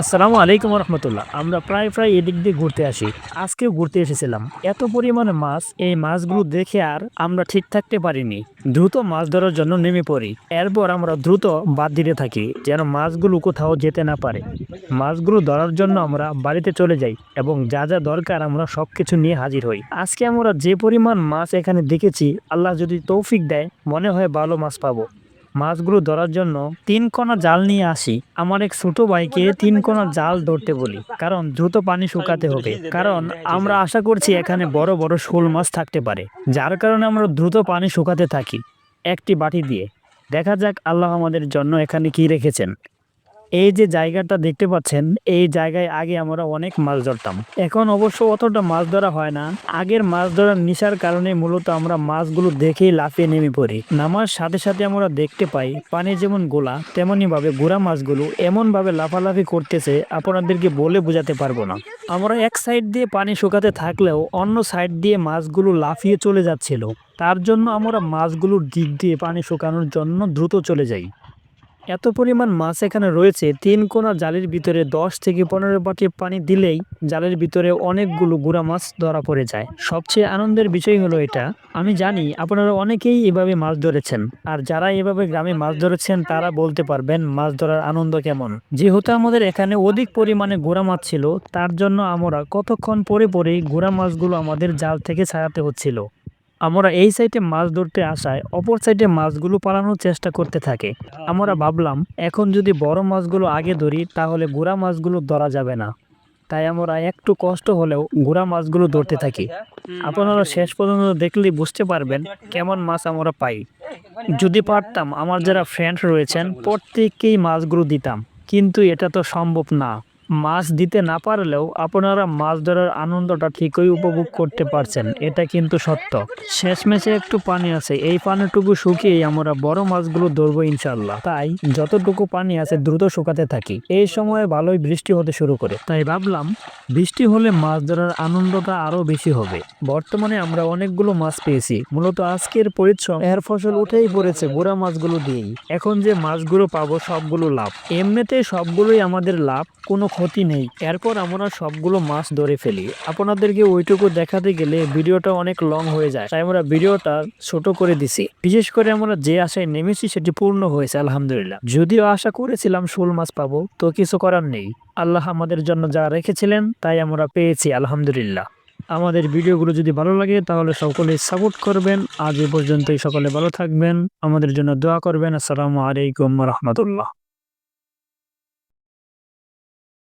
আসসালামু আলাইকুম রহমতুল্লাহ আমরা প্রায় প্রায় এদিক দিয়ে ঘুরতে আসি। আজকেও ঘুরতে এসেছিলাম। এত পরিমাণে মাছ, এই মাছগুলো দেখে আর আমরা ঠিক থাকতে পারিনি। দ্রুত মাছ ধরার জন্য নেমে পড়ি। এরপর আমরা দ্রুত বাদ দিতে থাকি, যেন মাছগুলো কোথাও যেতে না পারে। মাছগুলো ধরার জন্য আমরা বাড়িতে চলে যাই এবং যা যা দরকার আমরা সব কিছু নিয়ে হাজির হই। আজকে আমরা যে পরিমাণ মাছ এখানে দেখেছি, আল্লাহ যদি তৌফিক দেয়, মনে হয় ভালো মাছ পাবো। মাছগুলো ধরার জন্য তিন কোনা জাল নিয়ে আসি। আমার এক ছোট ভাইকে তিন কোনা জাল ধরতে বলি, কারণ দ্রুত পানি শুকাতে হবে। কারণ আমরা আশা করছি এখানে বড় বড় শোল মাছ থাকতে পারে, যার কারণে আমরা দ্রুত পানি শুকাতে থাকি। একটি বাটি দিয়ে। দেখা যাক আল্লাহ আমাদের জন্য এখানে কি রেখেছেন। এই যে জায়গাটা দেখতে পাচ্ছেন, এই জায়গায় আগে আমরা অনেক মাছ ধরতাম। এখন অবশ্য অতটা মাছ ধরা হয় না। আগের মাছ ধরার নিশার কারণে মূলত আমরা মাছগুলো দেখেই লাফিয়ে নেমে পড়ি। নামার সাথে সাথে আমরা দেখতে পাই, পানি যেমন গোলা তেমনি ভাবে গোড়া মাছগুলো এমন ভাবে লাফালাফি করতেছে, আপনাদেরকে বলে বোঝাতে পারব না। আমরা এক সাইড দিয়ে পানি শুকাতে থাকলেও অন্য সাইড দিয়ে মাছগুলো লাফিয়ে চলে যাচ্ছিল। তার জন্য আমরা মাছগুলোর দিক দিয়ে পানি শুকানোর জন্য দ্রুত চলে যাই। এত পরিমাণ মাছ এখানে রয়েছে, তিন কোনা জালের ভিতরে দশ থেকে পনেরো বাটি পানি দিলেই জালের ভিতরে অনেকগুলো গুড়া মাছ ধরা পড়ে যায়। সবচেয়ে আনন্দের বিষয় হলো এটা। আমি জানি আপনারা অনেকেই এভাবে মাছ ধরেছেন, আর যারা এভাবে গ্রামে মাছ ধরেছেন তারা বলতে পারবেন মাছ ধরার আনন্দ কেমন। যেহেতু আমাদের এখানে অধিক পরিমাণে গোড়া মাছ ছিল, তার জন্য আমরা কতক্ষণ পরে পরেই গোড়া মাছগুলো আমাদের জাল থেকে ছাড়াতে হচ্ছিল। আমরা এই সাইডে মাছ ধরতে আসায় অপর সাইডে মাছগুলো পালানোর চেষ্টা করতে থাকে। আমরা ভাবলাম, এখন যদি বড় মাছগুলো আগে ধরি, তাহলে গুড়া মাছগুলো ধরা যাবে না। তাই আমরা একটু কষ্ট হলেও গুড়া মাছগুলো ধরতে থাকি। আপনারা শেষ পর্যন্ত দেখলেই বুঝতে পারবেন কেমন মাছ আমরা পাই। যদি পারতাম, আমার যারা ফ্রেন্ড রয়েছেন, প্রত্যেককেই মাছগুলো দিতাম। কিন্তু এটা তো সম্ভব না। মাছ দিতে না পারলেও আপনারা মাছ ধরার আনন্দটা ঠিকই উপভোগ করতে পারছেন, এটা কিন্তু সত্য। শেষ শেষমেশে একটু পানি আছে, এই পানিটুকু শুকিয়ে আমরা বড় মাছগুলো ধরবো ইনশাল্লাহ তাই যতটুকু পানি আছে দ্রুত শুকাতে থাকি। এই সময়ে ভালোই বৃষ্টি হতে শুরু করে। তাই ভাবলাম বৃষ্টি হলে মাছ ধরার আনন্দটা আরও বেশি হবে। বর্তমানে আমরা অনেকগুলো মাছ পেয়েছি। মূলত আজকের পরিশ্রম এর ফসল উঠেই পড়েছে গোড়া মাছগুলো দিয়েই। এখন যে মাছগুলো পাবো সবগুলো লাভ। এমনিতে সবগুলোই আমাদের লাভ, কোনো ক্ষতি নেই। এরপর আমরা সবগুলো মাছ ধরে ফেলি। আপনাদেরকে ওইটুকু দেখাতে গেলে ভিডিওটা অনেক লং হয়ে যায়। তাই আমরা ভিডিওটা ছোট করে দিছি। বিশেষ করে আমরা যে আশায় নেমেছি সেটি পূর্ণ হয়েছে, আলহামদুলিল্লাহ। যদিও আশা করেছিলাম শোল মাছ পাবো, তো কিছু করার নেই। আল্লাহ আমাদের জন্য যা রেখেছিলেন তাই আমরা পেয়েছি, আলহামদুলিল্লাহ। আমাদের ভিডিওগুলো যদি ভালো লাগে, তাহলে সকলে সাপোর্ট করবেন। আজ এ পর্যন্তই সকলে ভালো থাকবেন। আমাদের জন্য দোয়া করবেন। আসসালামু আলাইকুম রহমতুল্লাহ।